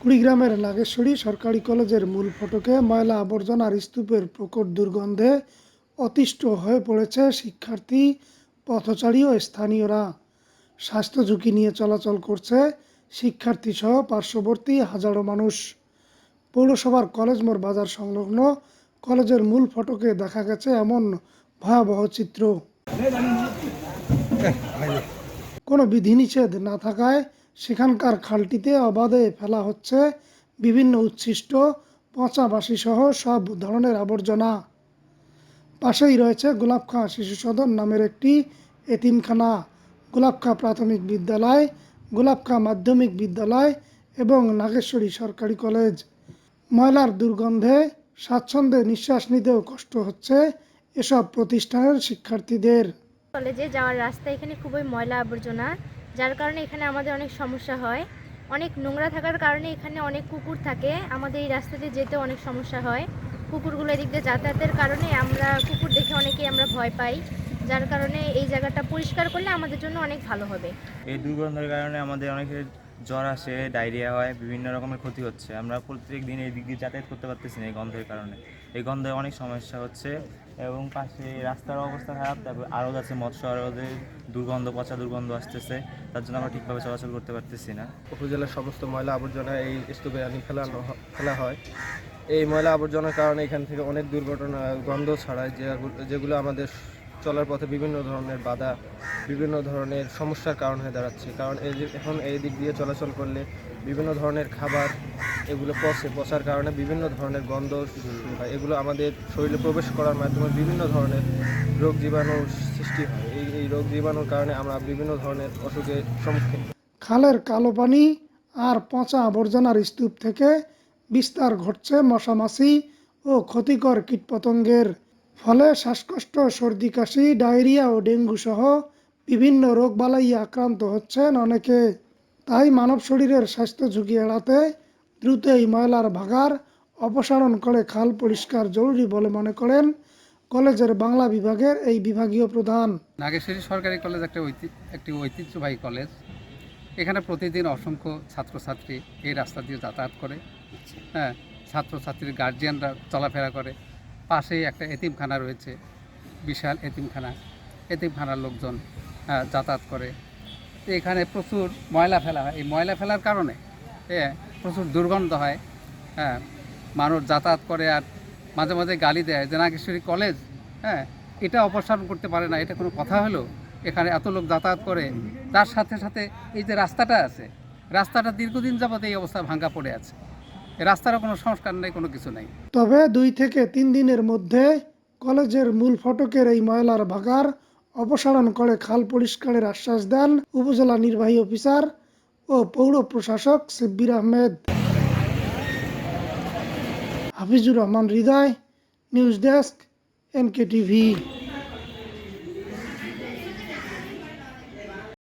কুড়িগ্রামের নাগেশ্বরী সরকারি কলেজের মূল ফটকে ময়লা আবর্জনার স্তূপের প্রকট দুর্গন্ধে অতিষ্ঠ হয়ে পড়েছে শিক্ষার্থী, পথচারী ও স্থানীয়রা। স্বাস্থ্য ঝুঁকি নিয়ে চলাচল করছে শিক্ষার্থী সহ পার্শ্ববর্তী হাজারো মানুষ। পৌরসভার কলেজ মোড় বাজার সংলগ্ন কলেজের মূল ফটকে দেখা গেছে এমন ভয়াবহ চিত্র। কোনো বিধিনিষেধ না থাকায় সেখানকার খালটিতে অবাধে ফেলা হচ্ছে বিভিন্ন উচ্ছিষ্ট পচা বাসি সহ সব ধরনের আবর্জনা। পাশেই রয়েছে গোলাপখা শিশু সদন নামের একটি এতিমখানা, গোলাপখা প্রাথমিক বিদ্যালয়, গোলাপখা মাধ্যমিক বিদ্যালয় এবং নাগেশ্বরী সরকারি কলেজ। ময়লার দুর্গন্ধে স্বাচ্ছন্দ্যে নিঃশ্বাস নিতেও কষ্ট হচ্ছে এসব প্রতিষ্ঠানের শিক্ষার্থীদের। কলেজে যাওয়ার রাস্তা এখানে খুবই ময়লা আবর্জনা। যার কারণে এখানে আমাদের অনেক সমস্যা হয়। অনেক নোংরা থাকার কারণে এখানে অনেক কুকুর থাকে। আমাদের এই রাস্তাতে যেতে অনেক সমস্যা হয়। কুকুরগুলো এদিক দিয়ে যাতায়াতের কারণে আমরা কুকুর দেখে অনেকেই আমরা ভয় পাই। যার কারণে এই জায়গাটা পরিষ্কার করলে আমাদের জন্য অনেক ভালো হবে। এই দুর্গন্ধের কারণে আমাদের অনেকের জ্বর আসে, ডায়রিয়া হয়, বিভিন্ন রকমের ক্ষতি হচ্ছে। আমরা প্রত্যেক দিন এই দিক দিয়ে যাতায়াত করতে পারতেছি না এই গন্ধের কারণে। এই গন্ধে অনেক সমস্যা হচ্ছে এবং পাশে রাস্তার অবস্থা খারাপ, তারপর আরও আছে মৎস্য আরদের দুর্গন্ধ, পচা দুর্গন্ধ আসতেছে। তার জন্য আমরা ঠিকভাবে চলাচল করতে পারতেছি না। উপজেলার সমস্ত ময়লা আবর্জনা এই স্তূপে আনি ফেলানো ফেলা হয়। এই ময়লা আবর্জনার কারণে এখান থেকে অনেক দুর্ঘটনা, গন্ধ ছড়ায় যেগুলো যেগুলো আমাদের চলার পথে বিভিন্ন ধরনের বাধা বিভিন্ন ধরনের সমস্যার কারণ হয়ে দাঁড়াচ্ছে। কারণ এই যে এখন এই দিক দিয়ে চলাচল করলে বিভিন্ন ধরনের খাবার এগুলো পচে পচার কারণে বিভিন্ন ধরনের গন্ধ হয়। এগুলো আমাদের শরীরে প্রবেশ করার মাধ্যমে বিভিন্ন ধরনের রোগ জীবাণুর সৃষ্টি হয়। এই এই রোগ জীবাণুর কারণে আমরা বিভিন্ন ধরনের অসুখের সম্মুখীন। খালের কালো পানি আর পচা আবর্জনার স্তূপ থেকে বিস্তার ঘটছে মশামাছি ও ক্ষতিকর কীটপতঙ্গের ফলে শ্বাসকষ্ট, সর্দি, কাশি, ডায়রিয়া ও ডেঙ্গু সহ বিভিন্ন রোগবালাই আক্রান্ত হচ্ছেন অনেকে। তাই মানব শরীরের স্বাস্থ্য ঝুঁকি এড়াতে দ্রুত এই ময়লার ভাগার অপসারণ করে খাল পরিষ্কার জরুরি বলে মনে করেন কলেজের বাংলা বিভাগের এই বিভাগীয় প্রধান। নাগেশ্বরী সরকারি কলেজ একটা একটি ঐতিহ্যবাহী কলেজ। এখানে প্রতিদিন অসংখ্য ছাত্রছাত্রী এই রাস্তা দিয়ে যাতায়াত করে। হ্যাঁ ছাত্রছাত্রীর গার্জিয়ানরা চলাফেরা করে। পাশেই একটা এতিমখানা রয়েছে, বিশাল এতিমখানা। এতিমখানার লোকজন যাতায়াত করে। এখানে প্রচুর ময়লা ফেলা হয়। এই ময়লা ফেলার কারণে প্রচুর দুর্গন্ধ হয়। হ্যাঁ মানুষ যাতায়াত করে আর মাঝে মাঝে গালি দেয় যে নাগেশ্বরী কলেজ? হ্যাঁ এটা অপসারণ করতে পারে না, এটা কোনো কথা হলো? এখানে এত লোক যাতায়াত করে, তার সাথে সাথে এই যে রাস্তাটা আছে, রাস্তাটা দীর্ঘদিন যাবত এই অবস্থা ভাঙ্গা পড়ে আছে। রাস্তারও কোনো সংস্কার নেই, কোনো কিছু নেই। তবে দুই থেকে তিন দিনের মধ্যে কলেজের মূল ফটকের এই ময়লার ভাগার অপসারণ করে খাল পরিষ্কারের আশ্বাস দেন উপজেলা নির্বাহী অফিসার ও পৌর প্রশাসক Sibbir Ahmed. Hafizur Rahman Hridoy, news desk NK TV